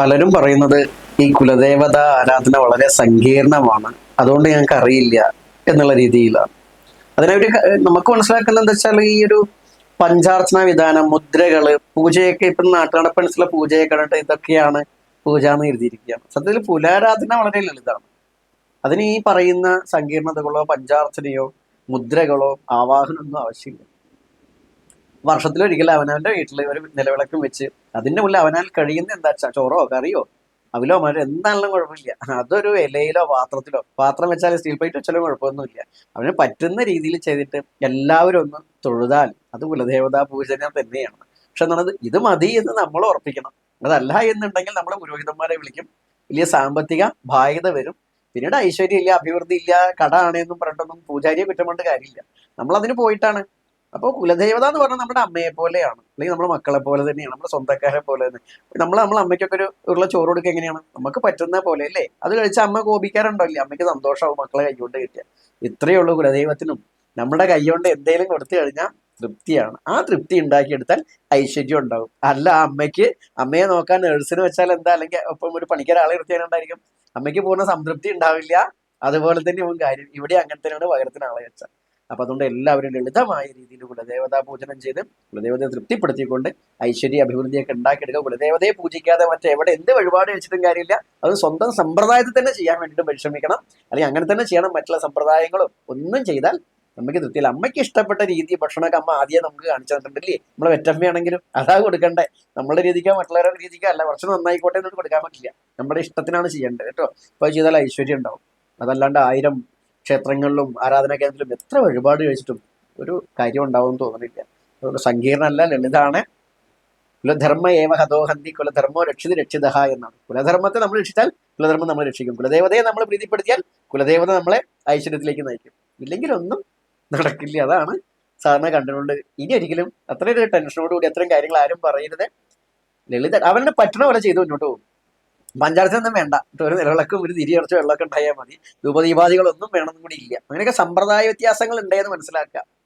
പലരും പറയുന്നത് ഈ കുലദേവത ആരാധന വളരെ സങ്കീർണമാണ്. അതുകൊണ്ട് ഞങ്ങൾക്ക് അറിയില്ല എന്നുള്ള രീതിയിലാണ്. അതിനൊരു നമുക്ക് മനസ്സിലാക്കുന്നത് എന്താ വെച്ചാൽ ഈ ഒരു പഞ്ചാർച്ചന വിധാനം മുദ്രകൾ പൂജയൊക്കെ ഇപ്പം നാട്ടുനടപ്പനുസരിച്ചുള്ള പൂജയൊക്കെ കണ്ടിട്ട് ഇതൊക്കെയാണ് പൂജ എന്ന് എഴുതിയിരിക്കുകയാണ്. സത്യത്തിൽ പുലാരാധന വളരെ ലളിതമാണ്. അതിന് ഈ പറയുന്ന സങ്കീർണതകളോ പഞ്ചാർച്ചനയോ മുദ്രകളോ ആവാഹനമൊന്നും ആവശ്യമില്ല. വർഷത്തിലൊരിക്കൽ അവനവന്റെ വീട്ടിൽ ഒരു നിലവിളക്കും വെച്ച് അതിന്റെ മുന്നിൽ അവനാൽ കഴിയുന്ന എന്താ ചോറോ കറിയോ അവിലോ മഴ എന്താണെങ്കിലും കുഴപ്പമില്ല. അതൊരു ഇലയിലോ പാത്രത്തിലോ പാത്രം വെച്ചാൽ സ്റ്റീൽ പൈറ്റ് വെച്ചാലും കുഴപ്പമൊന്നുമില്ല. അവന് പറ്റുന്ന രീതിയിൽ ചെയ്തിട്ട് എല്ലാവരും ഒന്ന് തൊഴുതാൽ അത് കുലദേവതാ പൂജനം തന്നെയാണ്. പക്ഷെ എന്നുള്ളത് ഇത് മതി എന്ന് നമ്മൾ ഉറപ്പിക്കണം. അതല്ല എന്നുണ്ടെങ്കിൽ നമ്മൾ പുരോഹിതന്മാരെ വിളിക്കും. വലിയ സാമ്പത്തിക ബാധ്യത വരും. പിന്നീട് ഐശ്വര്യം ഇല്ല അഭിവൃദ്ധി ഇല്ല കട ആണെന്നും പറഞ്ഞിട്ടൊന്നും പൂജാരിയെ കൊണ്ട് കാര്യമില്ല. നമ്മൾ അതിന് പോയിട്ടാണ്. അപ്പോൾ കുലദേവത എന്ന് പറഞ്ഞാൽ നമ്മുടെ അമ്മയെ പോലെയാണ്. അല്ലെങ്കിൽ നമ്മുടെ മക്കളെ പോലെ തന്നെയാണ് നമ്മുടെ സ്വന്തക്കാരെ പോലെ തന്നെ. നമ്മൾ നമ്മളെ അമ്മയ്ക്കൊക്കെ ഒരു ഉള്ള ചോറ് കൊടുക്കുക എങ്ങനെയാണ്? നമുക്ക് പറ്റുന്ന പോലെ അല്ലേ? അത് കഴിച്ച് അമ്മ കോപിക്കാറുണ്ടോ ഇല്ലേ? അമ്മയ്ക്ക് സന്തോഷമാവും മക്കളെ കൈകൊണ്ട് കിട്ടിയ ഇത്രയേ ഉള്ളൂ കുലദൈവത്തിനും. നമ്മുടെ കൈകൊണ്ട് എന്തെങ്കിലും കൊടുത്തു കഴിഞ്ഞാൽ തൃപ്തിയാണ്. ആ തൃപ്തി ഉണ്ടാക്കിയെടുത്താൽ ഐശ്വര്യം ഉണ്ടാവും. അല്ല അമ്മയ്ക്ക് അമ്മയെ നോക്കാൻ നേഴ്സിന് വെച്ചാൽ എന്താ? അല്ലെങ്കിൽ ഒപ്പം ഒരു പണിക്കൊരാളെ നിർത്തിയാലുണ്ടായിരിക്കും അമ്മയ്ക്ക് പൂർണ സംതൃപ്തി ഉണ്ടാവില്ല. അതുപോലെ തന്നെ കാര്യം. ഇവിടെ അങ്ങനെ തന്നെയാണ് പകരത്തിന് ആളെ വെച്ചാൽ. അപ്പൊ അതുകൊണ്ട് എല്ലാവരും ലളിതമായ രീതിയിൽ കുലദേവതാ പൂജനം ചെയ്ത് കുലദേവതയെ തൃപ്തിപ്പെടുത്തിക്കൊണ്ട് ഐശ്വര്യ അഭിവൃദ്ധിയൊക്കെ ഉണ്ടാക്കിയെടുക്കുക. കുലദേവതയെ പൂജിക്കാതെ മറ്റെവിടെ എന്ത് വഴിപാട് വെച്ചിട്ടും കാര്യമില്ല. അത് സ്വന്തം സമ്പ്രദായത്തിൽ തന്നെ ചെയ്യാൻ വേണ്ടിയിട്ട് പരിശ്രമിക്കണം. അല്ലെങ്കിൽ അങ്ങനെ തന്നെ ചെയ്യണം. മറ്റുള്ള സമ്പ്രദായങ്ങളും ഒന്നും ചെയ്താൽ നമുക്ക് തൃപ്തിയില്ല. അമ്മയ്ക്ക് ഇഷ്ടപ്പെട്ട രീതി ഭക്ഷണമൊക്കെ അമ്മ ആദ്യം നമുക്ക് കാണിച്ചു തന്നിട്ടില്ലേ നമ്മളെ വെറ്റമ്മയാണെങ്കിലും അതാ കൊടുക്കണ്ടേ. നമ്മുടെ രീതിക്കോ മറ്റുള്ളവരുടെ രീതിക്കോ അല്ല. കുറച്ച് നന്നായിക്കോട്ടെ എന്നൊന്നും കൊടുക്കാൻ പറ്റില്ല. നമ്മുടെ ഇഷ്ടത്തിനാണ് ചെയ്യേണ്ടത് കേട്ടോ. അപ്പോൾ ചെയ്താൽ ഐശ്വര്യം ഉണ്ടാവും. അതല്ലാണ്ട് ആയിരം ക്ഷേത്രങ്ങളിലും ആരാധനാ കേന്ദ്രത്തിലും എത്ര വഴിപാട് കഴിച്ചിട്ടും ഒരു കാര്യം ഉണ്ടാവും തോന്നുന്നില്ല. അതുകൊണ്ട് സങ്കീർണമല്ല ലളിതാണ്. കുലധർമ്മ ഏവ ഹതോഹന്തി കുലധർമ്മോ രക്ഷിത രക്ഷിതഹ എന്നാണ്. കുലധർമ്മത്തെ നമ്മൾ രക്ഷിച്ചാൽ കുലധർമ്മം നമ്മൾ രക്ഷിക്കും. കുലദേവതയെ നമ്മൾ പ്രീതിപ്പെടുത്തിയാൽ കുലദേവത നമ്മളെ ഐശ്വര്യത്തിലേക്ക് നയിക്കും. ഇല്ലെങ്കിൽ ഒന്നും നടക്കില്ല. അതാണ് സാധാരണ കണ്ടിട്ടുണ്ട് ഇനി ഒരിക്കലും അത്രയും ടെൻഷനോടുകൂടി ടെൻഷനോട് കൂടി അത്രയും കാര്യങ്ങൾ ആരും പറയരുത്. ലളിത അവരുടെ പറ്റണ പോലെ ചെയ്ത് മുന്നോട്ട് പോകും. പഞ്ചായത്തിനൊന്നും വേണ്ട. ഒരു നിലവിളക്കും ഒരു തിരി കുറച്ച് വെള്ളമൊക്കെ ഉണ്ടായാൽ മതി. ധൂപദീപാദികളൊന്നും വേണമെന്നും കൂടി ഇല്ല. അങ്ങനെയൊക്കെ സമ്പ്രദായ വ്യത്യാസങ്ങൾ ഉണ്ടെന്ന് മനസ്സിലാക്കുക.